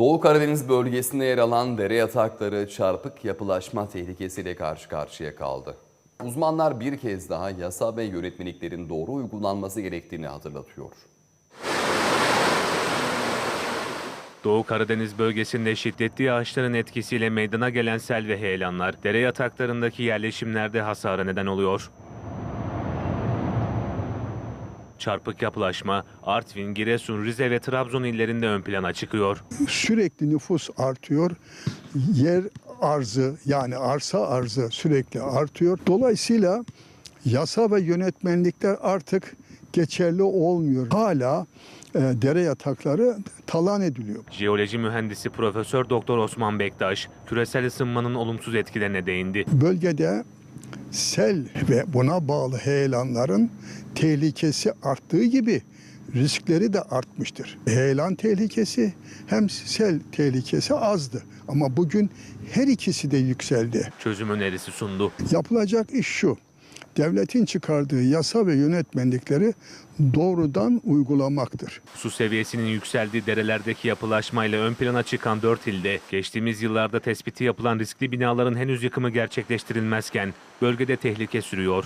Doğu Karadeniz bölgesinde yer alan dere yatakları çarpık yapılaşma tehlikesiyle karşı karşıya kaldı. Uzmanlar bir kez daha yasa ve yönetmeliklerin doğru uygulanması gerektiğini hatırlatıyor. Doğu Karadeniz bölgesinde şiddetli yağışların etkisiyle meydana gelen sel ve heyelanlar dere yataklarındaki yerleşimlerde hasara neden oluyor. Çarpık yapılaşma Artvin, Giresun, Rize ve Trabzon illerinde ön plana çıkıyor. sürekli nüfus artıyor. Yer arzı yani arsa arzı sürekli artıyor. Dolayısıyla yasa ve yönetmenlikler artık geçerli olmuyor. Hala e, dere yatakları talan ediliyor. Jeoloji mühendisi Profesör Doktor Osman Bektaş, küresel ısınmanın olumsuz etkilerine değindi. Bölgede sel ve buna bağlı heyelanların tehlikesi arttığı gibi riskleri de artmıştır. Heyelan tehlikesi hem sel tehlikesi azdı ama bugün her ikisi de yükseldi. Çözüm önerisi sundu. Yapılacak iş şu. Devletin çıkardığı yasa ve yönetmenlikleri doğrudan uygulamaktır. Su seviyesinin yükseldiği derelerdeki yapılaşmayla ön plana çıkan 4 ilde geçtiğimiz yıllarda tespiti yapılan riskli binaların henüz yıkımı gerçekleştirilmezken bölgede tehlike sürüyor.